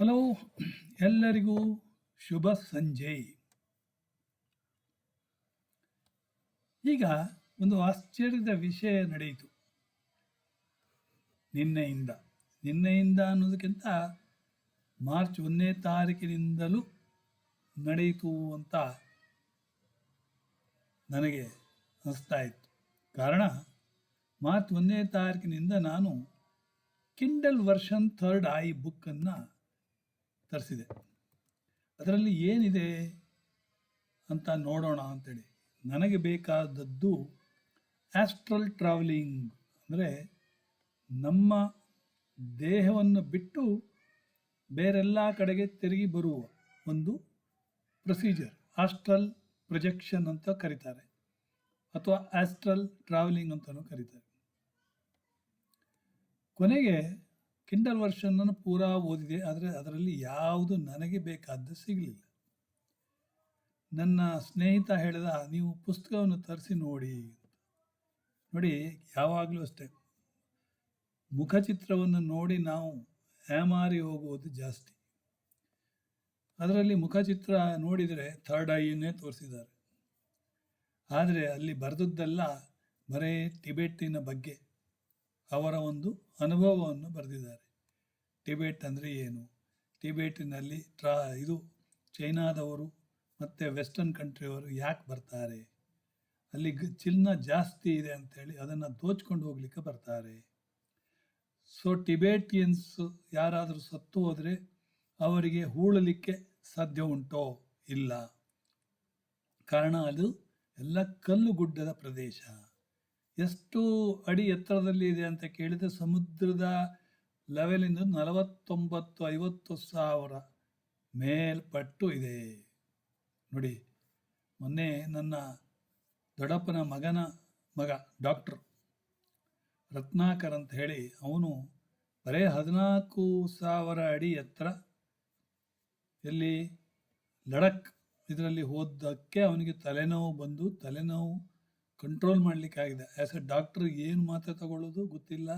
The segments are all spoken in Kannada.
ಹಲೋ, ಎಲ್ಲರಿಗೂ ಶುಭ ಸಂಜೆ. ಈಗ ಒಂದು ಆಶ್ಚರ್ಯದ ವಿಷಯ ನಡೆಯಿತು. ನಿನ್ನೆಯಿಂದ ನಿನ್ನೆಯಿಂದ ಅನ್ನೋದಕ್ಕಿಂತ ಮಾರ್ಚ್ ಒಂದನೇ ತಾರೀಕಿನಿಂದಲೂ ನಡೆಯಿತು ಅಂತ ನನಗೆ ಅನಿಸ್ತಾ ಇತ್ತು. ಕಾರಣ, ಮಾರ್ಚ್ ಒಂದನೇ ತಾರೀಕಿನಿಂದ ನಾನು ಕಿಂಡಲ್ ವರ್ಷನ್ ಥರ್ಡ್ ಐ ಬುಕ್ಕನ್ನು ತರಿಸಿದೆ. ಅದರಲ್ಲಿ ಏನಿದೆ ಅಂತ ನೋಡೋಣ ಅಂತೇಳಿ. ನನಗೆ ಬೇಕಾದದ್ದು ಆಸ್ಟ್ರಲ್ ಟ್ರಾವೆಲಿಂಗ್ ಅಂದರೆ ನಮ್ಮ ದೇಹವನ್ನು ಬಿಟ್ಟು ಬೇರೆಲ್ಲ ಕಡೆಗೆ ತಿರುಗಿ ಬರುವ ಒಂದು ಪ್ರೊಸೀಜರ್ ಆಸ್ಟ್ರಲ್ ಪ್ರೊಜೆಕ್ಷನ್ ಅಂತ ಕರೀತಾರೆ. ಅಥವಾ ಆಸ್ಟ್ರಲ್ ಟ್ರಾವೆಲಿಂಗ್ ಅಂತಲೂ ಕರೀತಾರೆ. ಕೊನೆಗೆ ಕಿಂಡಲ್ ವರ್ಷನನ್ನು ಪೂರಾ ಓದಿದೆ, ಆದರೆ ಅದರಲ್ಲಿ ಯಾವುದು ನನಗೆ ಬೇಕಾದ್ದು ಸಿಗಲಿಲ್ಲ. ನನ್ನ ಸ್ನೇಹಿತ ಹೇಳಿದ, ನೀವು ಪುಸ್ತಕವನ್ನು ತರಿಸಿ ನೋಡಿ. ನೋಡಿ, ಯಾವಾಗಲೂ ಅಷ್ಟೇ. ಮುಖಚಿತ್ರವನ್ನು ನೋಡಿ ನಾವು ಹ್ಯಾಮಾರಿ ಹೋಗುವುದು ಜಾಸ್ತಿ. ಅದರಲ್ಲಿ ಮುಖಚಿತ್ರ ನೋಡಿದರೆ ಥರ್ಡ್ ಐಯನ್ನೇ ತೋರಿಸಿದ್ದಾರೆ. ಆದರೆ ಅಲ್ಲಿ ಬರೆದದ್ದೆಲ್ಲ ಬರೇ ಟಿಬೆಟ್ಟಿನ ಬಗ್ಗೆ. ಅವರ ಒಂದು ಅನುಭವವನ್ನು ಬರೆದಿದ್ದಾರೆ. ಟಿಬೆಟ್ ಅಂದರೆ ಏನು? ಟಿಬೆಟಿನಲ್ಲಿ ಟ್ರಾ, ಇದು ಚೈನಾದವರು ಮತ್ತು ವೆಸ್ಟರ್ನ್ ಕಂಟ್ರಿಯವರು ಯಾಕೆ ಬರ್ತಾರೆ? ಅಲ್ಲಿ ಚಿನ್ನ ಜಾಸ್ತಿ ಇದೆ ಅಂಥೇಳಿ ಅದನ್ನು ದೋಚ್ಕೊಂಡು ಹೋಗ್ಲಿಕ್ಕೆ ಬರ್ತಾರೆ. ಸೊ ಟಿಬೇಟಿಯನ್ಸ್ ಯಾರಾದರೂ ಸತ್ತು ಹೋದರೆ ಅವರಿಗೆ ಹೂಳಲಿಕ್ಕೆ ಸಾಧ್ಯ ಉಂಟೋ? ಇಲ್ಲ. ಕಾರಣ ಅದು ಎಲ್ಲ ಕಲ್ಲು ಗುಡ್ಡದ ಪ್ರದೇಶ. ಎಷ್ಟು ಅಡಿ ಎತ್ತರದಲ್ಲಿ ಇದೆ ಅಂತ ಕೇಳಿದರೆ ಸಮುದ್ರದ ಲೆವೆಲಿಂದ ನಲವತ್ತೊಂಬತ್ತು, ಐವತ್ತು ಸಾವಿರ ಮೇಲ್ಪಟ್ಟು ಇದೆ. ನೋಡಿ, ಮೊನ್ನೆ ನನ್ನ ದೊಡ್ಡಪ್ಪನ ಮಗನ ಮಗ ಡಾಕ್ಟರ್ ರತ್ನಾಕರ್ ಅಂತ ಹೇಳಿ, ಅವನು ಬರೇ ಹದಿನಾಲ್ಕು ಸಾವಿರ ಅಡಿ ಎತ್ತರ ಎಲ್ಲಿ ಲಡಕ್ ಇದರಲ್ಲಿ ಹೋದಕ್ಕೆ ಅವನಿಗೆ ತಲೆನೋವು ಬಂದು, ತಲೆನೋವು ಕಂಟ್ರೋಲ್ ಮಾಡಲಿಕ್ಕಾಗಿದೆ. ಆ್ಯಸ್ ಎ ಡಾಕ್ಟರ್ ಏನು ಮಾತ್ರೆ ತಗೊಳ್ಳೋದು ಗೊತ್ತಿಲ್ಲ.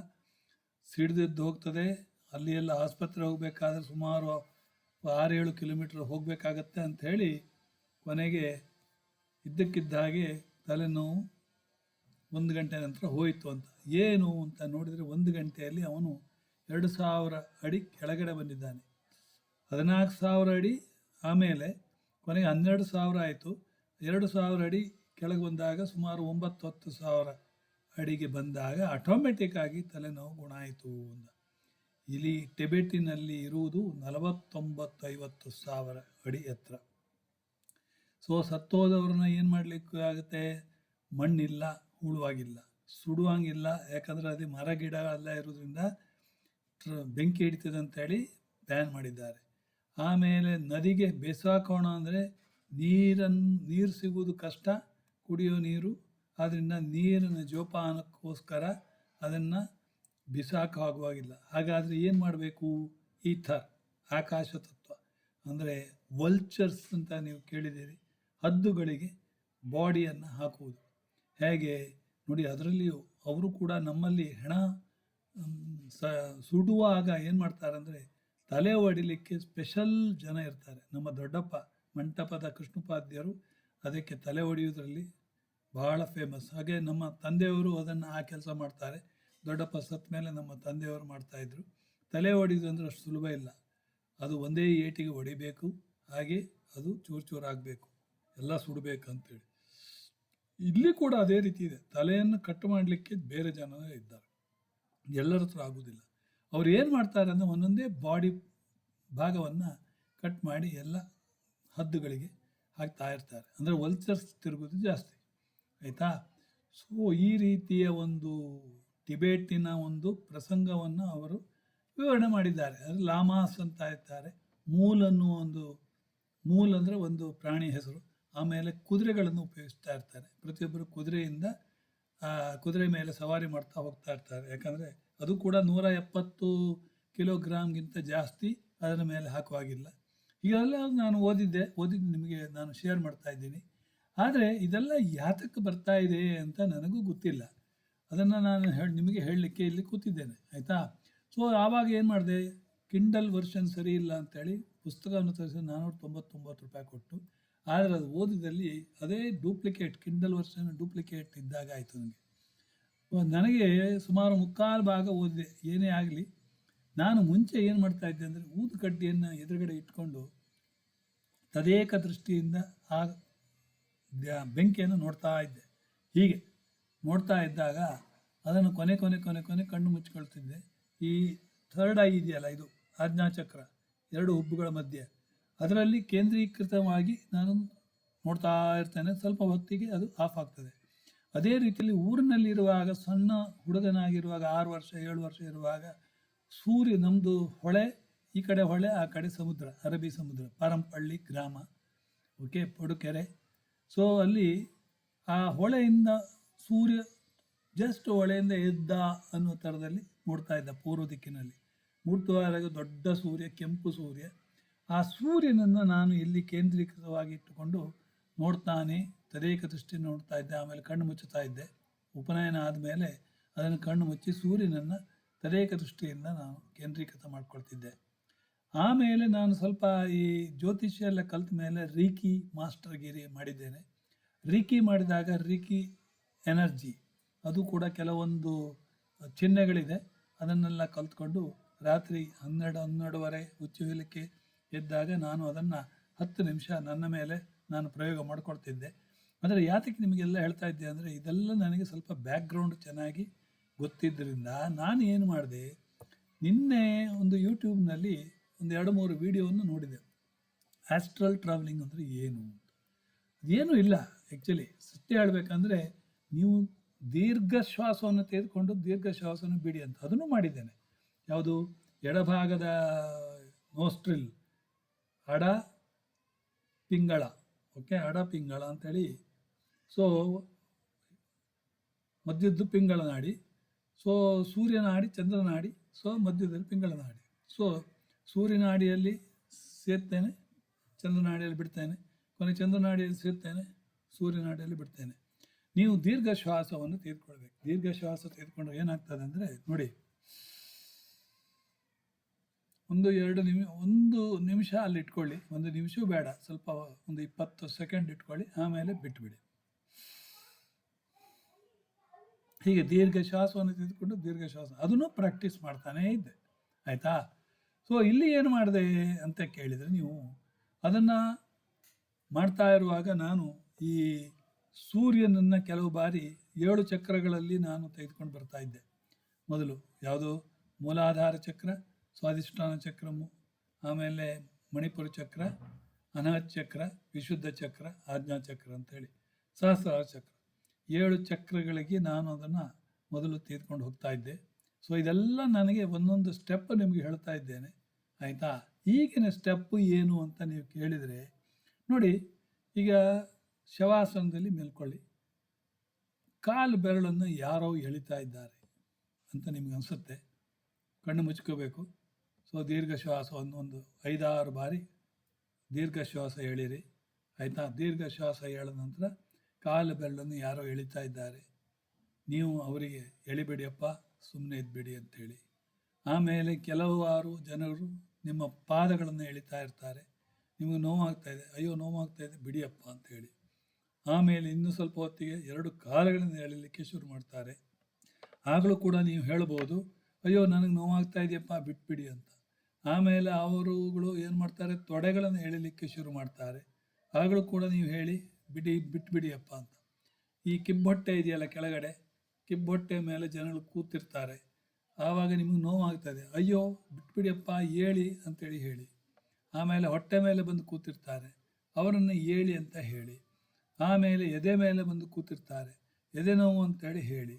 ಸಿಡ್ದೆದ್ದು ಹೋಗ್ತದೆ. ಅಲ್ಲಿ ಎಲ್ಲ ಆಸ್ಪತ್ರೆ ಹೋಗಬೇಕಾದ್ರೆ ಸುಮಾರು ಆರು ಏಳು ಕಿಲೋಮೀಟ್ರ್ ಹೋಗಬೇಕಾಗತ್ತೆ ಅಂಥೇಳಿ ಕೊನೆಗೆ ಇದ್ದಕ್ಕಿದ್ದ ಹಾಗೆ ತಲೆನೋವು ಒಂದು ಗಂಟೆ ನಂತರ ಹೋಯಿತು ಅಂತ. ಏನು ಅಂತ ನೋಡಿದರೆ ಒಂದು ಗಂಟೆಯಲ್ಲಿ ಅವನು ಎರಡು ಸಾವಿರ ಅಡಿ ಕೆಳಗಡೆ ಬಂದಿದ್ದಾನೆ. ಹದಿನಾಲ್ಕು ಸಾವಿರ ಅಡಿ ಆಮೇಲೆ ಕೊನೆಗೆ ಹನ್ನೆರಡು ಸಾವಿರ ಆಯಿತು. ಎರಡು ಸಾವಿರ ಅಡಿ ಕೆಳಗೆ ಬಂದಾಗ ಸುಮಾರು ಒಂಬತ್ತು ಹತ್ತು ಸಾವಿರ ಅಡಿಗೆ ಬಂದಾಗ ಆಟೋಮೆಟಿಕ್ಕಾಗಿ ತಲೆನೋವು ಗುಣ ಆಯಿತು ಅಂತ ಇಲ್ಲಿ ಟಿಬೆಟಿನಲ್ಲಿ ಇರುವುದು ನಲವತ್ತೊಂಬತ್ತು ಐವತ್ತು ಸಾವಿರ ಅಡಿ ಎತ್ತರ. ಸೊ ಸತ್ತೋದವ್ರನ್ನ ಏನು ಮಾಡಲಿಕ್ಕೆ ಆಗುತ್ತೆ? ಮಣ್ಣಿಲ್ಲ, ಹೂಳುವಾಗಿಲ್ಲ, ಸುಡುವಂಗಿಲ್ಲ, ಯಾಕಂದರೆ ಅದು ಮರ, ಗಿಡ ಎಲ್ಲ ಇರೋದ್ರಿಂದ ಬೆಂಕಿ ಹಿಡಿತದೆ ಅಂತೇಳಿ ಬ್ಯಾನ್ ಮಾಡಿದ್ದಾರೆ. ಆಮೇಲೆ ನದಿಗೆ ಬೇಸಾಕೋಣ ಅಂದರೆ ನೀರನ್ನು ನೀರು ಸಿಗುವುದು ಕಷ್ಟ ಕುಡಿಯೋ ನೀರು ಆದ್ದರಿಂದ ನೀರಿನ ಜೋಪಾನಕ್ಕೋಸ್ಕರ ಅದನ್ನು ಬಿಸಾಕಾಗುವಾಗಿಲ್ಲ ಹಾಗಾದರೆ ಏನು ಮಾಡಬೇಕು? ಈಥರ್, ಆಕಾಶ ತತ್ವ. ಅಂದರೆ ವಲ್ಚರ್ಸ್ ಅಂತ ನೀವು ಕೇಳಿದ್ದೀರಿ. ಹದ್ದುಗಳಿಗೆ ಬಾಡಿಯನ್ನು ಹಾಕುವುದು. ಹೇಗೆ? ನೋಡಿ, ಅದರಲ್ಲಿಯೂ ಅವರು ಕೂಡ ನಮ್ಮಲ್ಲಿ ಹೆಣ ಸ, ಸುಡುವಾಗ ಏನು ಮಾಡ್ತಾರೆ ಅಂದರೆ ತಲೆ ಒಡಿಲಿಕ್ಕೆ ಸ್ಪೆಷಲ್ ಜನ ಇರ್ತಾರೆ. ನಮ್ಮ ದೊಡ್ಡಪ್ಪ ಮಂಟಪದ ಕೃಷ್ಣೋಪಾಧ್ಯಾಯರು ಅದಕ್ಕೆ ತಲೆ ಹೊಡೆಯುವುದರಲ್ಲಿ ಬಹಳ ಫೇಮಸ್ ಹಾಗೆ ನಮ್ಮ ತಂದೆಯವರು ಅದನ್ನು ಆ ಕೆಲಸ ಮಾಡ್ತಾರೆ. ದೊಡ್ಡಪ್ಪ ಸತ್ತ ಮೇಲೆ ನಮ್ಮ ತಂದೆಯವರು ಮಾಡ್ತಾಯಿದ್ರು ತಲೆ ಹೊಡಿದು ಅಂದರೆ ಅಷ್ಟು ಸುಲಭ ಇಲ್ಲ. ಅದು ಒಂದೇ ಏಟಿಗೆ ಹೊಡಿಬೇಕು. ಹಾಗೆ ಅದು ಚೂರು ಚೂರು ಆಗಬೇಕು. ಎಲ್ಲ ಸುಡಬೇಕು ಅಂತೇಳಿ ಇಲ್ಲಿ ಕೂಡ ಅದೇ ರೀತಿ ಇದೆ. ತಲೆಯನ್ನು ಕಟ್ ಮಾಡಲಿಕ್ಕೆ ಬೇರೆ ಜನ ಇದ್ದಾರೆ. ಎಲ್ಲರ ಹತ್ರ ಆಗೋದಿಲ್ಲ. ಅವ್ರು ಏನು ಮಾಡ್ತಾರೆ ಅಂದರೆ ಒಂದೊಂದೇ ಬಾಡಿ ಭಾಗವನ್ನು ಕಟ್ ಮಾಡಿ ಎಲ್ಲ ಹದ್ದುಗಳಿಗೆ ಹಾಕ್ತಾ ಇರ್ತಾರೆ ಅಂದರೆ ವಲ್ಚರ್ಸ್ ತಿರುಗೋದು ಜಾಸ್ತಿ. ಆಯಿತಾ? ಸೊ ಈ ರೀತಿಯ ಒಂದು ಟಿಬೇಟಿನ ಒಂದು ಪ್ರಸಂಗವನ್ನು ಅವರು ವಿವರಣೆ ಮಾಡಿದ್ದಾರೆ. ಅದು ಲಾಮಾಸ್ ಅಂತ ಇರ್ತಾರೆ ಮೂಲ್ ಅನ್ನುವ ಒಂದು, ಮೂಲ್ ಅಂದರೆ ಒಂದು ಪ್ರಾಣಿ ಹೆಸರು. ಆಮೇಲೆ ಕುದುರೆಗಳನ್ನು ಉಪಯೋಗಿಸ್ತಾ ಇರ್ತಾರೆ. ಪ್ರತಿಯೊಬ್ಬರು ಕುದುರೆಯಿಂದ ಕುದುರೆ ಮೇಲೆ ಸವಾರಿ ಮಾಡ್ತಾ ಹೋಗ್ತಾ ಇರ್ತಾರೆ. ಯಾಕಂದರೆ ಅದು ಕೂಡ ನೂರ ಎಪ್ಪತ್ತು ಕಿಲೋಗ್ರಾಮ್ಗಿಂತ ಜಾಸ್ತಿ ಅದರ ಮೇಲೆ ಹಾಕುವಾಗಿಲ್ಲ. ಹೀಗೆಲ್ಲ ನಾನು ಓದಿದ್ದೆ. ಓದಿದ್ದು ನಿಮಗೆ ನಾನು ಶೇರ್ ಮಾಡ್ತಾ ಇದ್ದೀನಿ. ಆದರೆ ಇದೆಲ್ಲ ಯಾತಕ್ಕೆ ಬರ್ತಾ ಇದೆ ಅಂತ ನನಗೂ ಗೊತ್ತಿಲ್ಲ. ಅದನ್ನು ನಾನು ಹೇಳಿ, ನಿಮಗೆ ಹೇಳಲಿಕ್ಕೆ ಇಲ್ಲಿ ಕೂತಿದ್ದೇನೆ, ಆಯಿತಾ? ಸೊ ಆವಾಗ ಏನು ಮಾಡಿದೆ? ಕಿಂಡಲ್ ವರ್ಷನ್ ಸರಿ ಇಲ್ಲ ಅಂತೇಳಿ ಪುಸ್ತಕವನ್ನು ತರಿಸಿ ನಾನ್ನೂರ ತೊಂಬತ್ತೊಂಬತ್ತು ರೂಪಾಯಿ ಕೊಟ್ಟು, ಆದರೆ ಅದು ಓದಿದಲ್ಲಿ ಅದೇ ಡೂಪ್ಲಿಕೇಟ್ ಕಿಂಡಲ್ ವರ್ಷನ್ ಡೂಪ್ಲಿಕೇಟ್ ಇದ್ದಾಗ ಆಯಿತು ನನಗೆ. ನನಗೆ ಸುಮಾರು ಮುಕ್ಕಾಲು ಭಾಗ ಓದಿದೆ, ಏನೇ ಆಗಲಿ. ನಾನು ಮುಂಚೆ ಏನು ಮಾಡ್ತಾ ಇದ್ದೆ ಅಂದರೆ ಊದು ಕಡ್ಡಿಯನ್ನು ಎದುರುಗಡೆ ಇಟ್ಕೊಂಡು ತದೇಕ ದೃಷ್ಟಿಯಿಂದ ಆ ಬೆಂಕಿಯನ್ನು ನೋಡ್ತಾ ಇದ್ದೆ. ಹೀಗೆ ನೋಡ್ತಾ ಇದ್ದಾಗ ಅದನ್ನು ಕೊನೆ ಕೊನೆ ಕೊನೆ ಕೊನೆ ಕಣ್ಣು ಮುಚ್ಕೊಳ್ತಿದ್ದೆ ಈ ಥರ್ಡ್ ಐ ಇದೆಯಲ್ಲ ಇದು ಆಜ್ಞಾಚಕ್ರ ಎರಡು ಹುಬ್ಬುಗಳ ಮಧ್ಯೆ. ಅದರಲ್ಲಿ ಕೇಂದ್ರೀಕೃತವಾಗಿ ನಾನು ನೋಡ್ತಾ ಇರ್ತೇನೆ. ಸ್ವಲ್ಪ ಹೊತ್ತಿಗೆ ಅದು ಆಫ್ ಆಗ್ತದೆ. ಅದೇ ರೀತಿಯಲ್ಲಿ ಊರಿನಲ್ಲಿರುವಾಗ, ಸಣ್ಣ ಹುಡುಗನಾಗಿರುವಾಗ, ಆರು ವರ್ಷ, ಏಳು ವರ್ಷ ಇರುವಾಗ ಸೂರ್ಯ ನಮ್ಮದು ಹೊಳೆ, ಈ ಕಡೆ ಹೊಳೆ, ಆ ಕಡೆ ಸಮುದ್ರ, ಅರಬ್ಬಿ ಸಮುದ್ರ, ಪರಂಪಳ್ಳಿ ಗ್ರಾಮ, ಓಕೆ, ಪಡುಕೆರೆ. ಸೊ ಅಲ್ಲಿ ಆ ಹೊಳೆಯಿಂದ ಸೂರ್ಯ ಜಸ್ಟ್ ಹೊಳೆಯಿಂದ ಎದ್ದ ಅನ್ನೋ ಥರದಲ್ಲಿ ಮೂಡ್ತಾ ಇದ್ದ ಪೂರ್ವ ದಿಕ್ಕಿನಲ್ಲಿ. ಮುಟ್ಟುವಾಗ ದೊಡ್ಡ ಸೂರ್ಯ, ಕೆಂಪು ಸೂರ್ಯ. ಆ ಸೂರ್ಯನನ್ನು ನಾನು ಇಲ್ಲಿ ಕೇಂದ್ರೀಕೃತವಾಗಿ ಇಟ್ಟುಕೊಂಡು ನೋಡ್ತಾನೆ, ತದೇಕ ದೃಷ್ಟಿ ನೋಡ್ತಾ ಇದ್ದೆ, ಆಮೇಲೆ ಕಣ್ಣು ಮುಚ್ಚುತ್ತಾ ಇದ್ದೆ. ಉಪನಯನ ಆದಮೇಲೆ ಅದನ್ನು ಕಣ್ಣು ಮುಚ್ಚಿ ಸೂರ್ಯನನ್ನು ತದೇಕ ದೃಷ್ಟಿಯಿಂದ ನಾನು ಕೇಂದ್ರೀಕೃತ ಮಾಡ್ಕೊಳ್ತಿದ್ದೆ. ಆಮೇಲೆ ನಾನು ಸ್ವಲ್ಪ ಈ ಜ್ಯೋತಿಷ್ಯ ಎಲ್ಲ ಕಲ್ತ ಮೇಲೆ ರೀಕಿ ಮಾಸ್ಟರ್ಗಿರಿ ಮಾಡಿದ್ದೇನೆ. ರೀಕಿ ಮಾಡಿದಾಗ ರೀಕಿ ಎನರ್ಜಿ ಅದು ಕೂಡ ಕೆಲವೊಂದು ಚಿಹ್ನೆಗಳಿದೆ. ಅದನ್ನೆಲ್ಲ ಕಲ್ತ್ಕೊಂಡು ರಾತ್ರಿ ಹನ್ನೆರಡು ಹನ್ನೆರಡುವರೆ ಹುಚ್ಚುವಿಲಿಕ್ಕೆ ಎದ್ದಾಗ ನಾನು ಅದನ್ನು ಹತ್ತು ನಿಮಿಷ ನನ್ನ ಮೇಲೆ ನಾನು ಪ್ರಯೋಗ ಮಾಡ್ಕೊಳ್ತಿದ್ದೆ. ಅಂದರೆ ಯಾತಕ್ಕೆ ನಿಮಗೆಲ್ಲ ಹೇಳ್ತಾ ಇದ್ದೆ ಅಂದರೆ ಇದೆಲ್ಲ ನನಗೆ ಸ್ವಲ್ಪ ಬ್ಯಾಕ್ಗ್ರೌಂಡ್ ಚೆನ್ನಾಗಿ ಗೊತ್ತಿದ್ದರಿಂದ ನಾನು ಏನು ಮಾಡಿದೆ, ನಿನ್ನೆ ಒಂದು ಯೂಟ್ಯೂಬ್ನಲ್ಲಿ ಒಂದು ಎರಡು ಮೂರು ವಿಡಿಯೋವನ್ನು ನೋಡಿದೆ. ಆಸ್ಟ್ರಲ್ ಟ್ರಾವೆಲಿಂಗ್ ಅಂದರೆ ಏನು? ಏನು ಇಲ್ಲ ಆ್ಯಕ್ಚುಲಿ ಸತ್ಯ ಹೇಳಬೇಕಂದ್ರೆ ನೀವು ದೀರ್ಘ ಶ್ವಾಸವನ್ನು ತೆಗೆದುಕೊಂಡು ದೀರ್ಘ ಶ್ವಾಸವನ್ನು ಬಿಡಿ ಅಂತ ಅದನ್ನು ಮಾಡಿದ್ದೇನೆ. ಯಾವುದು? ಎಡಭಾಗದ ನೋಸ್ಟ್ರಿಲ್ ಅಡ ಪಿಂಗಳ ಓಕೆ ಅಡ ಪಿಂಗಳ ಅಂತೇಳಿ. ಸೊ ಮಧ್ಯದ್ದು ಪಿಂಗಳ ನಾಡಿ ಸೊ ಸೂರ್ಯನಾಡಿ ಚಂದ್ರನಾಡಿ ಚಂದ್ರ ನಾಡಿ ಸೊ ಮಧ್ಯದಲ್ಲಿ ಪಿಂಗಳ ನಾಡಿ. ಸೊ ಸೂರ್ಯ ಅಡಿಯಲ್ಲಿ ಸೇರ್ತೇನೆ ಚಂದ್ರನ ಅಡಿಯಲ್ಲಿ ಬಿಡ್ತೇನೆ. ಕೊನೆ ಚಂದ್ರನ ಅಡಿಯಲ್ಲಿ ಸೇರ್ತೇನೆ ಸೂರ್ಯನ ಅಡಿಯಲ್ಲಿ ಬಿಡ್ತೇನೆ. ನೀವು ದೀರ್ಘ ಶ್ವಾಸವನ್ನು ತೆಗೆದುಕೊಳ್ಬೇಕು. ದೀರ್ಘ ಶ್ವಾಸ ತೆಗೆದುಕೊಂಡ್ರೆ ಏನಾಗ್ತದೆ ಅಂದರೆ, ನೋಡಿ. ಒಂದು, ಎರಡು ನಿಮಿ, ಒಂದು ನಿಮಿಷ ಅಲ್ಲಿ ಇಟ್ಕೊಳ್ಳಿ. ಒಂದು ನಿಮಿಷವೂ ಬೇಡ. ಸ್ವಲ್ಪ ಒಂದು ಇಪ್ಪತ್ತು ಸೆಕೆಂಡ್ ಇಟ್ಕೊಳ್ಳಿ. ಆಮೇಲೆ ಬಿಟ್ಬಿಡಿ. ಹೀಗೆ ದೀರ್ಘ ಶ್ವಾಸವನ್ನು ತೆಗೆದುಕೊಂಡು ದೀರ್ಘ ಶ್ವಾಸ ಅದನ್ನು ಪ್ರಾಕ್ಟೀಸ್ ಮಾಡ್ತಾನೇ ಇದ್ದೆ. ಆಯಿತಾ? ಸೊ ಇಲ್ಲಿ ಏನು ಮಾಡಿದೆ ಅಂತ ಕೇಳಿದರೆ ನೀವು ಅದನ್ನು ಮಾಡ್ತಾ ಇರುವಾಗ ನಾನು ಈ ಸೂರ್ಯನನ್ನು ಕೆಲವು ಬಾರಿ ಏಳು ಚಕ್ರಗಳಲ್ಲಿ ನಾನು ತೆಗೆದುಕೊಂಡು ಬರ್ತಾ ಇದ್ದೆ. ಮೊದಲು ಯಾವುದು? ಮೂಲಾಧಾರ ಚಕ್ರ, ಸ್ವಾಧಿಷ್ಠಾನ ಚಕ್ರ ಆಮೇಲೆ ಮಣಿಪುರ ಚಕ್ರ, ಅನಾಥ ಚಕ್ರ, ವಿಶುದ್ಧ ಚಕ್ರ, ಆಜ್ಞಾ ಚಕ್ರ ಅಂತೇಳಿ ಸಹಸ್ರಾರ ಚಕ್ರ. ಏಳು ಚಕ್ರಗಳಿಗೆ ನಾನು ಅದನ್ನು ಮೊದಲು ತೆಗೆದುಕೊಂಡು ಹೋಗ್ತಾ ಇದ್ದೆ. ಸೊ ಇದೆಲ್ಲ ನನಗೆ ಒಂದೊಂದು ಸ್ಟೆಪ್ ನಿಮಗೆ ಹೇಳ್ತಾ ಇದ್ದೇನೆ. ಆಯಿತಾ? ಈಗಿನ ಸ್ಟೆಪ್ಪು ಏನು ಅಂತ ನೀವು ಕೇಳಿದರೆ, ನೋಡಿ, ಈಗ ಶವಾಸನದಲ್ಲಿ ಮೇಲ್ಕೊಳ್ಳಿ. ಕಾಲು ಬೆರಳನ್ನು ಯಾರೋ ಎಳಿತಾ ಇದ್ದಾರೆ ಅಂತ ನಿಮ್ಗೆ ಅನಿಸುತ್ತೆ. ಕಣ್ಣು ಮುಚ್ಕೋಬೇಕು. ಸೊ, ದೀರ್ಘ ಶ್ವಾಸ ಒಂದು ಐದಾರು ಬಾರಿ ದೀರ್ಘ ಶ್ವಾಸ ಎಳೀರಿ. ಆಯಿತಾ? ದೀರ್ಘ ಶ್ವಾಸ ಎಳೆದ ನಂತರ ಕಾಲು ಬೆರಳನ್ನು ಯಾರೋ ಎಳಿತಾ ಇದ್ದಾರೆ. ನೀವು ಅವರಿಗೆ ಎಳಿಬೇಡಿಯಪ್ಪ ಸುಮ್ಮನೆ ಇದ್ಬಿಡಿ ಅಂತೇಳಿ. ಆಮೇಲೆ ಕೆಲವಾರು ಜನರು ನಿಮ್ಮ ಪಾದಗಳನ್ನು ಎಳಿತಾ ಇರ್ತಾರೆ. ನಿಮಗೆ ನೋವಾಗ್ತಾ ಇದೆ. ಅಯ್ಯೋ, ನೋವಾಗ್ತಾ ಇದೆ. ಬಿಡಿಯಪ್ಪ ಅಂತೇಳಿ. ಆಮೇಲೆ ಇನ್ನೂ ಸ್ವಲ್ಪ ಹೊತ್ತಿಗೆ ಎರಡು ಕಾಲಗಳನ್ನು ಎಳಿಲಿಕ್ಕೆ ಶುರು ಮಾಡ್ತಾರೆ. ಆಗಲೂ ಕೂಡ ನೀವು ಹೇಳ್ಬೋದು, ಅಯ್ಯೋ, ನನಗೆ ನೋವಾಗ್ತಾ ಇದೆಯಪ್ಪ, ಬಿಟ್ಬಿಡಿ ಅಂತ. ಆಮೇಲೆ ಅವರುಗಳು ಏನು ಮಾಡ್ತಾರೆ? ತೊಡೆಗಳನ್ನು ಎಳಿಲಿಕ್ಕೆ ಶುರು ಮಾಡ್ತಾರೆ. ಆಗಲೂ ಕೂಡ ನೀವು ಹೇಳಿ, ಬಿಡಿ, ಬಿಟ್ಬಿಡಿಯಪ್ಪ ಅಂತ. ಈ ಕಿಬ್ಬೊಟ್ಟೆ ಇದೆಯಲ್ಲ ಕೆಳಗಡೆ? ಕಿಬ್ಬೊಟ್ಟೆ ಮೇಲೆ ಜನಗಳು ಕೂತಿರ್ತಾರೆ. ಆವಾಗ ನಿಮಗೆ ನೋವಾಗ್ತದೆ ಅಯ್ಯೋ, ಬಿಟ್ಬಿಡಿಯಪ್ಪ, ಏಳಿ ಅಂತೇಳಿ ಹೇಳಿ. ಆಮೇಲೆ ಹೊಟ್ಟೆ ಮೇಲೆ ಬಂದು ಕೂತಿರ್ತಾರೆ. ಅವರನ್ನು ಏಳಿ ಅಂತ ಹೇಳಿ. ಆಮೇಲೆ ಎದೆ ಮೇಲೆ ಬಂದು ಕೂತಿರ್ತಾರೆ. ಎದೆ ನೋವು ಅಂತೇಳಿ ಹೇಳಿ.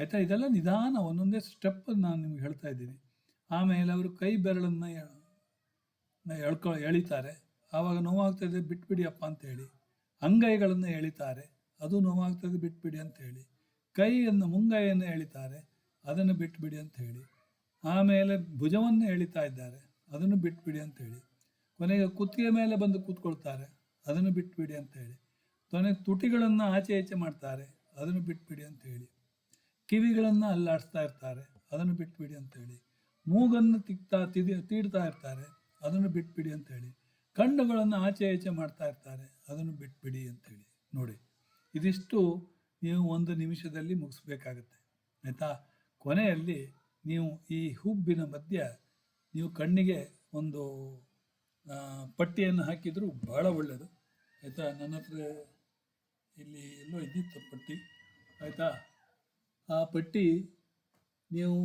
ಆಯಿತಾ? ಇದೆಲ್ಲ ನಿಧಾನ. ಒಂದೊಂದೇ ಸ್ಟೆಪ್ ನಾನು ನಿಮ್ಗೆ ಹೇಳ್ತಾ ಇದ್ದೀನಿ. ಆಮೇಲೆ ಅವರು ಕೈ ಬೆರಳನ್ನು ಎಳ್ಕೊ, ಎಳಿತಾರೆ. ಆವಾಗ ನೋವಾಗ್ತದೆ ಬಿಟ್ಬಿಡಿಯಪ್ಪ ಅಂತೇಳಿ. ಅಂಗೈಗಳನ್ನು ಎಳಿತಾರೆ. ಅದು ನೋವಾಗ್ತದೆ ಬಿಟ್ಬಿಡಿ ಅಂತ ಹೇಳಿ ಕೈಯನ್ನು, ಮುಂಗೈಯನ್ನು ಎಳಿತಾರೆ. ಅದನ್ನು ಬಿಟ್ಬಿಡಿ ಅಂತ ಹೇಳಿ. ಆಮೇಲೆ ಭುಜವನ್ನು ಎಳಿತಾ ಇದ್ದಾರೆ. ಅದನ್ನು ಬಿಟ್ಬಿಡಿ ಅಂತ ಹೇಳಿ. ಕೊನೆಗೆ ಕುತ್ತಿಗೆ ಮೇಲೆ ಬಂದು ಕೂತ್ಕೊಳ್ತಾರೆ. ಅದನ್ನು ಬಿಟ್ಬಿಡಿ ಅಂತ ಹೇಳಿ. ಕೊನೆಗೆ ತುಟಿಗಳನ್ನು ಆಚೆ ಈಚೆ ಮಾಡ್ತಾರೆ. ಅದನ್ನು ಬಿಟ್ಬಿಡಿ ಅಂತ ಹೇಳಿ. ಕಿವಿಗಳನ್ನು ಅಲ್ಲಾಡಿಸ್ತಾ ಇರ್ತಾರೆ. ಅದನ್ನು ಬಿಟ್ಬಿಡಿ ಅಂತ ಹೇಳಿ. ಮೂಗನ್ನು ತಿಕ್ತಾ ತಿದಿ, ತೀಡ್ತಾ ಇರ್ತಾರೆ. ಅದನ್ನು ಬಿಟ್ಬಿಡಿ ಅಂತ ಹೇಳಿ. ಕಣ್ಣುಗಳನ್ನು ಆಚೆ ಈಚೆ ಮಾಡ್ತಾ ಇರ್ತಾರೆ. ಅದನ್ನು ಬಿಟ್ಬಿಡಿ ಅಂತೇಳಿ ನೋಡಿ, ಇದಿಷ್ಟು ನೀವು ಒಂದು ನಿಮಿಷದಲ್ಲಿ ಮುಗಿಸ್ಬೇಕಾಗತ್ತೆ. ಆಯಿತಾ? ಕೊನೆಯಲ್ಲಿ ನೀವು ಈ ಹುಬ್ಬಿನ ಮಧ್ಯ ನೀವು ಕಣ್ಣಿಗೆ ಒಂದು ಪಟ್ಟಿಯನ್ನು ಹಾಕಿದರೂ ಭಾಳ ಒಳ್ಳೆಯದು ಆಯಿತಾ? ನನ್ನ ಹತ್ರ ಇಲ್ಲಿ ಎಲ್ಲೋ ಇದ್ದಿತ್ತು ಪಟ್ಟಿ. ಆಯಿತಾ? ಆ ಪಟ್ಟಿ ನೀವು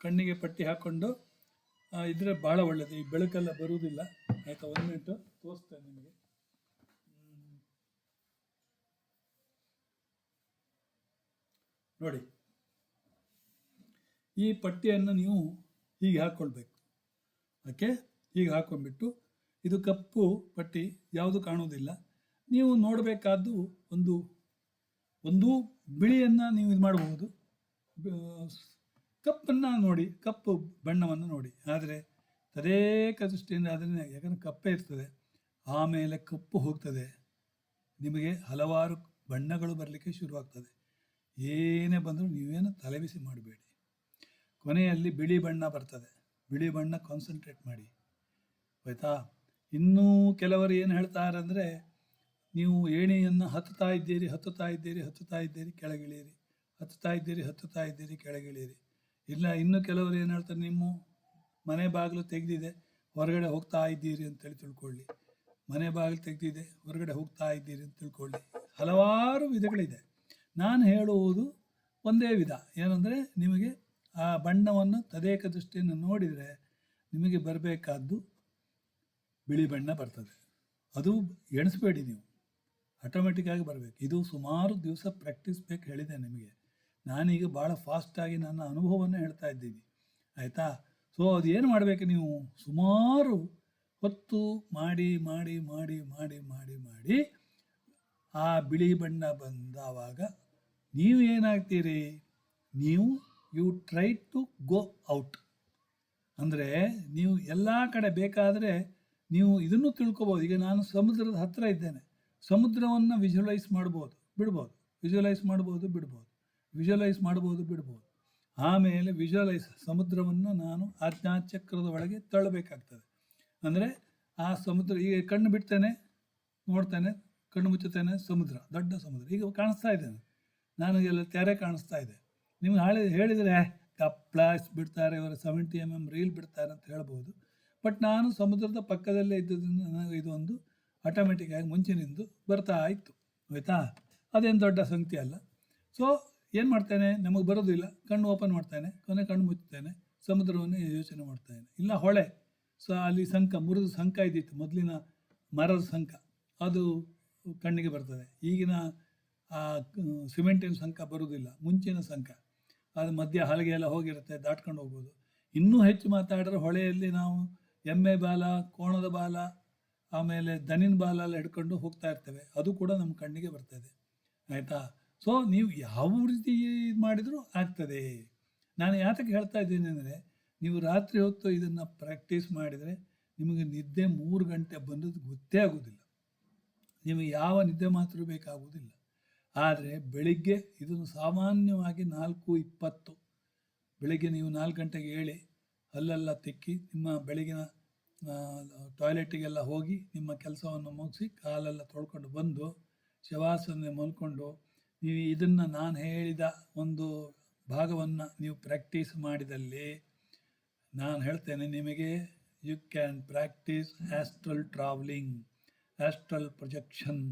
ಕಣ್ಣಿಗೆ ಪಟ್ಟಿ ಹಾಕ್ಕೊಂಡು ಇದ್ರೆ ಭಾಳ ಒಳ್ಳೆಯದು ಈ ಬೆಳಕೆಲ್ಲ ಬರುವುದಿಲ್ಲ. ಆಯಿತಾ? ಒಂದು ಮಿನಿಟು. ತೋರಿಸ್ತೇನೆ ನಿಮಗೆ. ನೋಡಿ. ಈ ಪಟ್ಟಿಯನ್ನು ನೀವು ಹೀಗೆ ಹಾಕ್ಕೊಳ್ಬೇಕು ಓಕೆ? ಹೀಗೆ ಹಾಕ್ಕೊಂಡ್ಬಿಟ್ಟು ಇದು ಕಪ್ಪು ಪಟ್ಟಿ, ಯಾವುದು ಕಾಣುವುದಿಲ್ಲ. ನೀವು ನೋಡಬೇಕಾದ್ದು ಒಂದು ಒಂದು ಬಿಳಿಯನ್ನು ನೀವು ಇದು ಮಾಡಬಹುದು. ಕಪ್ಪನ್ನು ನೋಡಿ, ಕಪ್ಪು ಬಣ್ಣವನ್ನು ನೋಡಿ. ಆದರೆ ತದೇಕ ದೃಷ್ಟಿಯಿಂದ ಅದನ್ನೇ, ಯಾಕಂದರೆ ಕಪ್ಪೇ ಇರ್ತದೆ. ಆಮೇಲೆ ಕಪ್ಪು ಹೋಗ್ತದೆ. ನಿಮಗೆ ಹಲವಾರು ಬಣ್ಣಗಳು ಬರಲಿಕ್ಕೆ ಶುರುವಾಗ್ತದೆ. ಏನೇ ಬಂದರೂ ನೀವೇನು ತಲೆಬಿಸಿ ಮಾಡಬೇಡಿ. ಕೊನೆಯಲ್ಲಿ ಬಿಳಿ ಬಣ್ಣ ಬರ್ತದೆ. ಬಿಳಿ ಬಣ್ಣ ಕಾನ್ಸಂಟ್ರೇಟ್ ಮಾಡಿ. ಆಯಿತಾ? ಇನ್ನೂ ಕೆಲವರು ಏನು ಹೇಳ್ತಾರೆ ಅಂದರೆ ನೀವು ಏಣಿಯನ್ನು ಹತ್ತುತ್ತಾ ಇದ್ದೀರಿ ಹತ್ತುತ್ತಾ ಇದ್ದೀರಿ ಹತ್ತುತ್ತಾ ಇದ್ದೀರಿ, ಕೆಳಗಿಳಿಯಿರಿ. ಹತ್ತುತ್ತಾ ಇದ್ದೀರಿ ಹತ್ತುತ್ತಾ ಇದ್ದೀರಿ, ಕೆಳಗಿಳಿಯಿರಿ. ಇಲ್ಲ, ಇನ್ನು ಕೆಲವರು ಏನು ಹೇಳ್ತಾರೆ ನಿಮ್ಮ ಮನೆ ಬಾಗಿಲು ತೆಗೆದಿದೆ, ಹೊರಗಡೆ ಹೋಗ್ತಾ ಇದ್ದೀರಿ ಅಂತೇಳಿ ತಿಳ್ಕೊಳ್ಳಿ. ಮನೆ ಬಾಗಿಲು ತೆಗೆದಿದೆ, ಹೊರಗಡೆ ಹೋಗ್ತಾ ಇದ್ದೀರಿ ಅಂತ ತಿಳ್ಕೊಳ್ಳಿ. ಹಲವಾರು ವಿಧಗಳಿದೆ. ನಾನು ಹೇಳುವುದು ಒಂದೇ ವಿಧ. ಏನಂದರೆ, ನಿಮಗೆ ಆ ಬಣ್ಣವನ್ನು ತದೇಕ ದೃಷ್ಟಿಯನ್ನು ನೋಡಿದರೆ ನಿಮಗೆ ಬರಬೇಕಾದ್ದು ಬಿಳಿ ಬಣ್ಣ ಬರ್ತದೆ. ಅದು ಎಣಿಸ್ಬೇಡಿ ನೀವು. ಆಟೋಮೆಟಿಕ್ಕಾಗಿ ಬರಬೇಕು. ಇದು ಸುಮಾರು ದಿವಸ ಪ್ರಾಕ್ಟೀಸ್ ಬೇಕು ಹೇಳಿದೆ ನಿಮಗೆ. ನಾನೀಗ ಭಾಳ ಫಾಸ್ಟಾಗಿ ನನ್ನ ಅನುಭವವನ್ನು ಹೇಳ್ತಾ ಇದ್ದೀನಿ. ಆಯಿತಾ? ಸೊ ಅದು ಏನು ಮಾಡಬೇಕು ನೀವು? ಸುಮಾರು ಹೊತ್ತು ಮಾಡಿ ಮಾಡಿ ಮಾಡಿ ಮಾಡಿ ಮಾಡಿ ಮಾಡಿ ಆ ಬಿಳಿ ಬಣ್ಣ ಬಂದವಾಗ ನೀವು ಏನಾಗ್ತೀರಿ? ನೀವು you try to go out ಅಂದರೆ ನೀವು ಎಲ್ಲ ಕಡೆ ಬೇಕಾದರೆ ನೀವು ಇದನ್ನು ತಿಳ್ಕೊಬೋದು ಈಗ ನಾನು ಸಮುದ್ರದ ಹತ್ತಿರ ಇದ್ದೇನೆ. ಸಮುದ್ರವನ್ನು ವಿಜುವಲೈಸ್ ಮಾಡ್ಬೋದು, ಬಿಡ್ಬೋದು. ವಿಜುವಲೈಸ್ ಮಾಡ್ಬೋದು, ಬಿಡ್ಬೋದು. ವಿಜುವಲೈಸ್ ಮಾಡ್ಬೋದು, ಬಿಡ್ಬೋದು. ಆಮೇಲೆ ವಿಜುವಲೈಸ್ ಸಮುದ್ರವನ್ನು ನಾನು ಆಜ್ಞಾಚಕ್ರದ ಒಳಗೆ ತಳ್ಳಬೇಕಾಗ್ತದೆ. ಅಂದರೆ ಆ ಸಮುದ್ರ, ಈಗ ಕಣ್ಣು ಬಿಡ್ತೇನೆ, ನೋಡ್ತೇನೆ, ಕಣ್ಣು ಮುಚ್ಚುತ್ತೇನೆ, ಸಮುದ್ರ, ದೊಡ್ಡ ಸಮುದ್ರ. ಈಗ ಕಾಣಿಸ್ತಾ ಇದ್ದೇನೆ ನನಗೆಲ್ಲ ತೆರೆ ಕಾಣಿಸ್ತಾ ಇದೆ. ನಿಮ್ಗೆ ಹಾಳೆ ಹೇಳಿದರೆ ಕಪ್ಲಾಸ್ ಬಿಡ್ತಾರೆ, ಇವರು ಸೆವೆಂಟಿ ಎಂ ಎಂ ರೀಲ್ ಬಿಡ್ತಾರೆ ಅಂತ ಹೇಳ್ಬೋದು. ಬಟ್ ನಾನು ಸಮುದ್ರದ ಪಕ್ಕದಲ್ಲೇ ಇದ್ದದ್ರಿಂದ ನನಗೆ ಇದೊಂದು ಆಟೋಮೆಟಿಕ್ಕಾಗಿ ಮುಂಚಿನಿಂದ ಬರ್ತಾ ಇತ್ತು. ಆಯಿತಾ? ಅದೇನು ದೊಡ್ಡ ಸಂಗತಿ ಅಲ್ಲ. ಸೊ ಏನು ಮಾಡ್ತೇನೆ? ನಮಗೆ ಬರೋದಿಲ್ಲ. ಕಣ್ಣು ಓಪನ್ ಮಾಡ್ತೇನೆ. ಕೊನೆ ಕಣ್ಣು ಮುಚ್ಚುತ್ತೇನೆ. ಸಮುದ್ರವನ್ನು ಯೋಚನೆ ಮಾಡ್ತೇನೆ. ಇಲ್ಲ, ಹೊಳೆ. ಸೊ ಅಲ್ಲಿ ಸಂಕ, ಮುರಿದ ಸಂಕ ಇದ್ದಿತ್ತು. ಮೊದಲಿನ ಮರದ ಸಂಕ. ಅದು ಕಣ್ಣಿಗೆ ಬರ್ತದೆ. ಈಗಿನ ಸಿಮೆಂಟಿನ ಸಂಕ ಬರುವುದಿಲ್ಲ ಮುಂಚಿನ ಸಂಕ. ಅದು ಮಧ್ಯ ಹಲಗೆ ಎಲ್ಲ ಹೋಗಿರುತ್ತೆ, ದಾಟ್ಕೊಂಡು ಹೋಗ್ಬೋದು. ಇನ್ನೂ ಹೆಚ್ಚು ಮಾತಾಡಿದ್ರೆ ಹೊಳೆಯಲ್ಲಿ ನಾವು ಎಮ್ಮೆ ಬಾಲ, ಕೋಣದ ಬಾಲ, ಆಮೇಲೆ ದನಿನ ಬಾಲ ಎಲ್ಲ ಹಿಡ್ಕೊಂಡು ಹೋಗ್ತಾ ಇರ್ತೇವೆ. ಅದು ಕೂಡ ನಮ್ಮ ಕಣ್ಣಿಗೆ ಬರ್ತದೆ. ಆಯಿತಾ? ಸೊ ನೀವು ಯಾವ ರೀತಿ ಇದು ಮಾಡಿದರೂ ಆಗ್ತದೆ. ನಾನು ಯಾತಕ್ಕೆ ಹೇಳ್ತಾ ಇದ್ದೀನಿ ಅಂದರೆ, ನೀವು ರಾತ್ರಿ ಹೊತ್ತು ಇದನ್ನು ಪ್ರಾಕ್ಟೀಸ್ ಮಾಡಿದರೆ ನಿಮಗೆ ನಿದ್ದೆ ಮೂರು ಗಂಟೆ ಬಂದದ್ದು ಗೊತ್ತೇ ಆಗೋದಿಲ್ಲ. ನಿಮಗೆ ಯಾವ ನಿದ್ದೆ ಮಾತ್ರ ಬೇಕಾಗುವುದಿಲ್ಲ ಆದರೆ ಬೆಳಿಗ್ಗೆ ಇದನ್ನು ಸಾಮಾನ್ಯವಾಗಿ ನಾಲ್ಕು ಇಪ್ಪತ್ತು. ಬೆಳಿಗ್ಗೆ ನೀವು ನಾಲ್ಕು ಗಂಟೆಗೆ ಹೇಳಿ ಅಲ್ಲೆಲ್ಲ ತಿಕ್ಕಿ ನಿಮ್ಮ ಬೆಳಗಿನ ಟಾಯ್ಲೆಟಿಗೆಲ್ಲ ಹೋಗಿ ನಿಮ್ಮ ಕೆಲಸವನ್ನು ಮುಗಿಸಿ ಕಾಲೆಲ್ಲ ತೊಳ್ಕೊಂಡು ಬಂದು ಶವಾಸನೆ ಮಲ್ಕೊಂಡು ನೀವು ಇದನ್ನು ನಾನು ಹೇಳಿದ ಒಂದು ಭಾಗವನ್ನು ನೀವು ಪ್ರಾಕ್ಟೀಸ್ ಮಾಡಿದಲ್ಲಿ ನಾನು ಹೇಳ್ತೇನೆ ನಿಮಗೆ you can practise astral travelling astral projection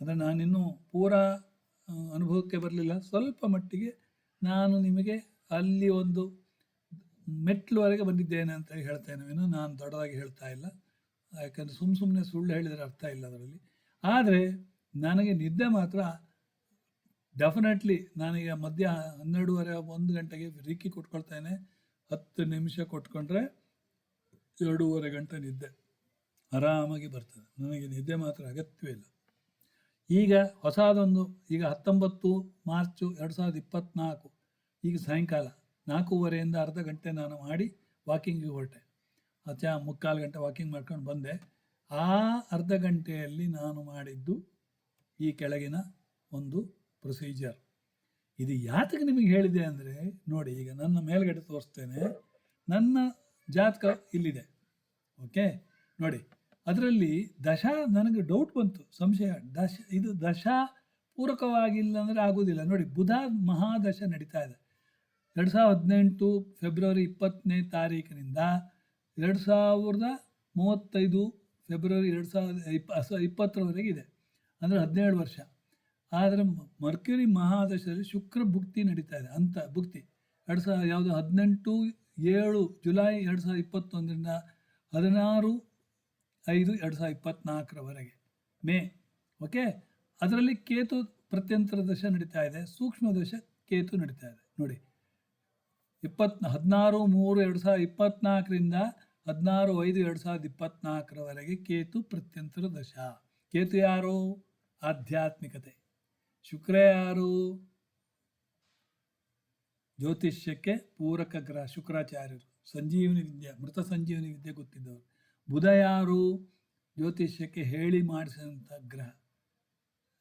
ಅಂದರೆ ನಾನಿನ್ನೂ ಪೂರಾ ಅನುಭವಕ್ಕೆ ಬರಲಿಲ್ಲ. ಸ್ವಲ್ಪ ಮಟ್ಟಿಗೆ ನಾನು ನಿಮಗೆ ಅಲ್ಲಿ ಒಂದು ಮೆಟ್ಲುವರೆಗೆ ಬಂದಿದ್ದೇನೆ ಅಂತ ಹೇಳ್ತೇನೆ. ಏನು ನಾನು ದೊಡ್ಡದಾಗಿ ಹೇಳ್ತಾ ಇಲ್ಲ. ಯಾಕಂದರೆ ಸುಮ್ಮ ಸುಮ್ಮನೆ ಸುಳ್ಳು ಹೇಳಿದರೆ ಅರ್ಥ ಇಲ್ಲ ಅದರಲ್ಲಿ. ಆದರೆ ನನಗೆ ನಿದ್ದೆ ಮಾತ್ರ ಡೆಫಿನೆಟ್ಲಿ ನಾನೀಗ ಮಧ್ಯ ಹನ್ನೆರಡೂವರೆ, ಒಂದು ಗಂಟೆಗೆ ರಿಕ್ಕಿ ಕೊಟ್ಕೊಳ್ತೇನೆ. ಹತ್ತು ನಿಮಿಷ ಕೊಟ್ಕೊಂಡ್ರೆ ಎರಡೂವರೆ ಗಂಟೆ ನಿದ್ದೆ ಆರಾಮಾಗಿ ಬರ್ತದೆ. ನನಗೆ ನಿದ್ದೆ ಮಾತ್ರ ಅಗತ್ಯವೇ ಇಲ್ಲ. ಈಗ ಹೊಸದೊಂದು, ಈಗ ಹತ್ತೊಂಬತ್ತು ಮಾರ್ಚು ಎರಡು ಸಾವಿರದ ಇಪ್ಪತ್ತ್ನಾಲ್ಕು ಈಗ ಸಾಯಂಕಾಲ ನಾಲ್ಕೂವರೆಯಿಂದ ಅರ್ಧ ಗಂಟೆ ನಾನು ಮಾಡಿ ವಾಕಿಂಗಿಗೆ ಹೊರಟೆ. ಅಚ್ಚ, ಮುಕ್ಕಾಲು ಗಂಟೆ ವಾಕಿಂಗ್ ಮಾಡ್ಕೊಂಡು ಬಂದೆ. ಆ ಅರ್ಧ ಗಂಟೆಯಲ್ಲಿ ನಾನು ಮಾಡಿದ್ದು ಈ ಕೆಳಗಿನ ಒಂದು ಪ್ರೊಸೀಜರ್. ಇದು ಯಾತಕ್ಕೆ ನಿಮಗೆ ಹೇಳಿದೆ ಅಂದರೆ, ನೋಡಿ ಈಗ ನನ್ನ ಮೇಲ್ಗಡೆ ತೋರಿಸ್ತೇನೆ. ನನ್ನ ಜಾತಕ ಇಲ್ಲಿದೆ. ಓಕೆ? ನೋಡಿ ಅದರಲ್ಲಿ ದಶ ನನಗೆ ಡೌಟ್ ಬಂತು, ಸಂಶಯ. ದಶ, ಇದು ದಶ ಪೂರಕವಾಗಿಲ್ಲ ಅಂದರೆ ಆಗೋದಿಲ್ಲ. ನೋಡಿ, ಬುಧ ಮಹಾದಶ ನಡೀತಾ ಇದೆ. ಎರಡು ಸಾವಿರದ ಹದಿನೆಂಟು ಫೆಬ್ರವರಿ ಇಪ್ಪತ್ತನೇ ತಾರೀಕಿನಿಂದ ಎರಡು ಸಾವಿರದ ಮೂವತ್ತೈದು ಫೆಬ್ರವರಿ ಎರಡು ಸಾವಿರದ ಇಪ್ಪ ಇಪ್ಪತ್ತರವರೆಗೆ ಇದೆ. ಅಂದರೆ ಹದಿನೇಳು ವರ್ಷ. ಆದರೆ ಮರ್ಕ್ಯುರಿ ಮಹಾದಶದಲ್ಲಿ ಶುಕ್ರ ಭುಕ್ತಿ ನಡೀತಾ ಇದೆ ಅಂತ ಭುಕ್ತಿ. ಎರಡು ಸಾವಿರ ಯಾವುದು, ಹದಿನೆಂಟು ಏಳು ಜುಲೈ ಎರಡು ಸಾವಿರದ ಇಪ್ಪತ್ತೊಂದರಿಂದ ಹದಿನಾರು ಐದು ಎರಡು ಸಾವಿರದ ಇಪ್ಪತ್ತ್ನಾಲ್ಕರವರೆಗೆ ಮೇ, ಓಕೆ? ಅದರಲ್ಲಿ ಕೇತು ಪ್ರತ್ಯಂತರ ದಶ ನಡೀತಾ ಇದೆ, ಸೂಕ್ಷ್ಮ ದಶ ಕೇತು ನಡೀತಾ ಇದೆ. ನೋಡಿ ಇಪ್ಪತ್ ಹದಿನಾರು, ಮೂರು, ಎರಡು ಸಾವಿರದ ಇಪ್ಪತ್ನಾಲ್ಕರಿಂದ ಹದಿನಾರು, ಐದು, ಎರಡು ಸಾವಿರದ ಇಪ್ಪತ್ನಾಲ್ಕರವರೆಗೆ ಕೇತು ಪ್ರತ್ಯಂತರ ದಶ. ಕೇತು ಯಾರು? ಆಧ್ಯಾತ್ಮಿಕತೆ. ಶುಕ್ರ ಯಾರು? ಜ್ಯೋತಿಷ್ಯಕ್ಕೆ ಪೂರಕ ಗ್ರಹ, ಶುಕ್ರಾಚಾರ್ಯರು. ಸಂಜೀವನಿ ವಿದ್ಯೆ, ಮೃತ ಸಂಜೀವನಿ ವಿದ್ಯೆ ಗೊತ್ತಿದ್ದವರು. ಬುಧ ಯಾರು? ಜ್ಯೋತಿಷ್ಯಕ್ಕೆ ಹೇಳಿ ಮಾಡಿಸಿದಂಥ ಗ್ರಹ.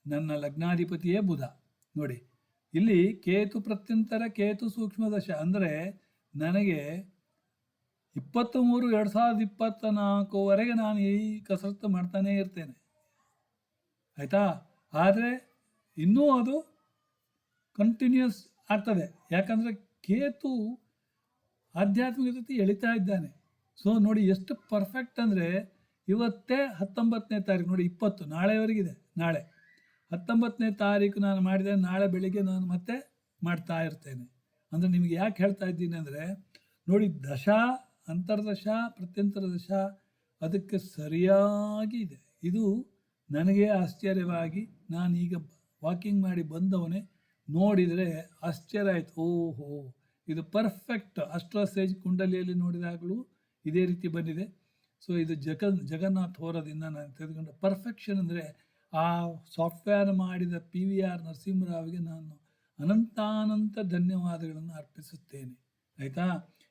ನನ್ನ ಲಗ್ನಾಧಿಪತಿಯೇ ಬುಧ. ನೋಡಿ, ಇಲ್ಲಿ ಕೇತು ಪ್ರತ್ಯಂತರ, ಕೇತು ಸೂಕ್ಷ್ಮ ದಶ. ಅಂದರೆ ನನಗೆ ಇಪ್ಪತ್ತು ಮೂರು ಎರಡು ಸಾವಿರದ ಇಪ್ಪತ್ತ ನಾಲ್ಕುವರೆಗೆ ನಾನು ಈ ಕಸರತ್ತು ಮಾಡ್ತಾನೇ ಇರ್ತೇನೆ. ಆಯಿತಾ? ಆದರೆ ಇನ್ನೂ ಅದು ಕಂಟಿನ್ಯೂಸ್ ಆಗ್ತದೆ. ಯಾಕಂದರೆ ಕೇತು ಆಧ್ಯಾತ್ಮಿಕ ಜೊತೆ ಎಳಿತಾ ಇದ್ದಾನೆ. ಸೊ ನೋಡಿ ಎಷ್ಟು ಪರ್ಫೆಕ್ಟ್ ಅಂದರೆ ಇವತ್ತೇ ಹತ್ತೊಂಬತ್ತನೇ ತಾರೀಕು, ನೋಡಿ ಇಪ್ಪತ್ತು, ನಾಳೆವರೆಗಿದೆ, ನಾಳೆ. ಹತ್ತೊಂಬತ್ತನೇ ತಾರೀಕು ನಾನು ಮಾಡಿದೆ, ನಾಳೆ ಬೆಳಿಗ್ಗೆ ನಾನು ಮತ್ತೆ ಮಾಡ್ತಾ ಇರ್ತೇನೆ. ಅಂದರೆ ನಿಮಗೆ ಯಾಕೆ ಹೇಳ್ತಾ ಇದ್ದೀನಿ ಅಂದರೆ, ನೋಡಿ ದಶ, ಅಂತರ್ದಶ ಪ್ರತ್ಯಂತರ ದಶ ಅದಕ್ಕೆ ಸರಿಯಾಗಿ ಇದೆ. ಇದು ನನಗೆ ಆಶ್ಚರ್ಯವಾಗಿ ನಾನೀಗ ವಾಕಿಂಗ್ ಮಾಡಿ ಬಂದವನೇ ನೋಡಿದರೆ ಆಶ್ಚರ್ಯ ಆಯಿತು, ಓಹೋ, ಇದು ಪರ್ಫೆಕ್ಟ್ ಅಸ್ಟ್ರಾಸೇಜ್ ಕುಂಡಲಿಯಲ್ಲಿ ನೋಡಿದಾಗಲೂ ಇದೇ ರೀತಿ ಬಂದಿದೆ. ಸೊ ಇದು ಜಗನ್, ಜಗನ್ನಾಥ್ ಹೋರದಿಂದ ನಾನು ತೆಗೆದುಕೊಂಡ ಪರ್ಫೆಕ್ಷನ್ ಅಂದರೆ ಆ ಸಾಫ್ಟ್ವೇರ್ ಮಾಡಿದ ಪಿ ವಿ ಆರ್ ನರಸಿಂಹರಾವ್ಗೆ ನಾನು ಅನಂತಾನಂತ ಧನ್ಯವಾದಗಳನ್ನು ಅರ್ಪಿಸುತ್ತೇನೆ. ಆಯಿತಾ?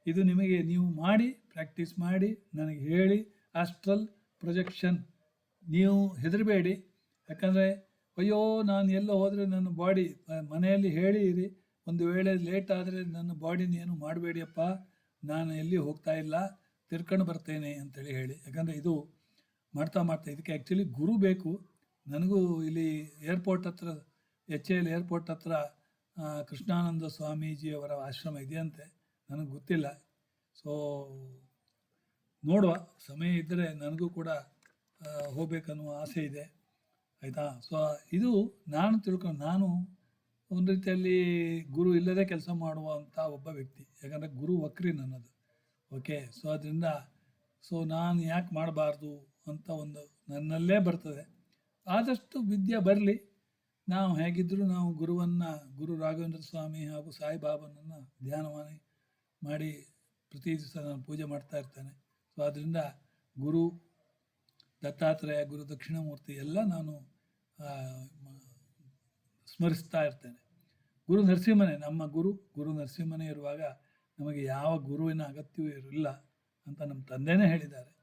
ಇದು ನಿಮಗೆ ನೀವು ಮಾಡಿ ಪ್ರಾಕ್ಟೀಸ್ ಮಾಡಿ, ನನಗೆ ಹೇಳಿ ಆಸ್ಟ್ರಲ್ ಪ್ರೊಜೆಕ್ಷನ್ ನೀವು ಹೆದರಬೇಡಿ. ಯಾಕಂದರೆ, ಅಯ್ಯೋ, ನಾನು ಎಲ್ಲೋ ಹೋದರೆ ನನ್ನ ಬಾಡಿ ಮನೆಯಲ್ಲಿ ಹೇಳಿರಿ, ಒಂದು ವೇಳೆ ಲೇಟ್ ಆದರೆ ನನ್ನ ಬಾಡಿನ ಏನು ಮಾಡಬೇಡಿಯಪ್ಪ? ನಾನು ಎಲ್ಲಿ ಹೋಗ್ತಾ ಇಲ್ಲ? ತಿರ್ಕೊಂಡು ಬರ್ತೇನೆ ಅಂತೇಳಿ ಹೇಳಿ. ಯಾಕಂದರೆ ಇದು ಮಾಡ್ತಾ ಮಾಡ್ತಾ ಇದಕ್ಕೆ ಆ್ಯಕ್ಚುಲಿ ಗುರು ಬೇಕು. ನನಗೂ ಇಲ್ಲಿ ಏರ್ಪೋರ್ಟ್ ಹತ್ರ ಎಚ್ ಎಲ್ ಏರ್ಪೋರ್ಟ್ ಹತ್ರ ಕೃಷ್ಣಾನಂದ ಸ್ವಾಮೀಜಿಯವರ ಆಶ್ರಮ ಇದೆಯಂತೆ. ನನಗೆ ಗೊತ್ತಿಲ್ಲ. ಸೊ ನೋಡುವ. ಸಮಯ ಇದ್ದರೆ ನನಗೂ ಕೂಡ ಹೋಗ್ಬೇಕನ್ನುವ ಆಸೆ ಇದೆ. ಆಯಿತಾ? ಸೊ ಇದು ನಾನು ತಿಳ್ಕೊಂಡು ನಾನು ಒಂದು ರೀತಿಯಲ್ಲಿ ಗುರು ಇಲ್ಲದೆ ಕೆಲಸ ಮಾಡುವಂಥ ಒಬ್ಬ ವ್ಯಕ್ತಿ. ಯಾಕಂದರೆ ಗುರು ವಕ್ರಿ ನನ್ನದು. ಓಕೆ ಸೊ ಅದರಿಂದ ಸೊ ನಾನು ಯಾಕೆ ಮಾಡಬಾರ್ದು ಅಂತ ಒಂದು ನನ್ನಲ್ಲೇ ಬರ್ತದೆ. ಆದಷ್ಟು ವಿದ್ಯೆ ಬರಲಿ. ನಾವು ಹೇಗಿದ್ದರೂ ನಾವು ಗುರುವನ್ನು, ಗುರು ರಾಘವೇಂದ್ರ ಸ್ವಾಮಿ ಹಾಗೂ ಸಾಯಿಬಾಬನನ್ನು ಧ್ಯಾನ ಮಾಡಿ ಪ್ರತಿ ದಿವಸ ನಾನು ಪೂಜೆ ಮಾಡ್ತಾ ಇರ್ತೇನೆ. ಸೊ ಆದ್ದರಿಂದ ಗುರು, ದತ್ತಾತ್ರೇಯ, ಗುರು ದಕ್ಷಿಣಮೂರ್ತಿ ಎಲ್ಲ ನಾನು ಸ್ಮರಿಸ್ತಾ ಇರ್ತೇನೆ. ಗುರು ನರಸಿಂಹನೇ ನಮ್ಮ ಗುರು ಗುರು ನರಸಿಂಹನೇ ಇರುವಾಗ ನಮಗೆ ಯಾವ ಗುರುವಿನ ಅಗತ್ಯವೂ ಇರಲಿಲ್ಲ ಅಂತ ನಮ್ಮ ತಂದೆನೇ ಹೇಳಿದ್ದಾರೆ.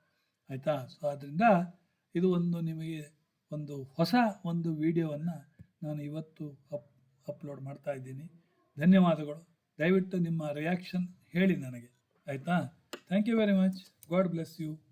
ಆಯಿತಾ? ಸೊ ಆದ್ದರಿಂದ ಇದು ಒಂದು ನಿಮಗೆ ಒಂದು ಹೊಸ ಒಂದು ವಿಡಿಯೋವನ್ನು ನಾನು ಇವತ್ತು ಅಪ್, ಅಪ್ಲೋಡ್ ಮಾಡ್ತಾ ಇದ್ದೀನಿ. ಧನ್ಯವಾದಗಳು. ದಯವಿಟ್ಟು ನಿಮ್ಮ ರಿಯಾಕ್ಷನ್ ಹೇಳಿ ನನಗೆ. ಆಯಿತಾ? Thank you very much God bless you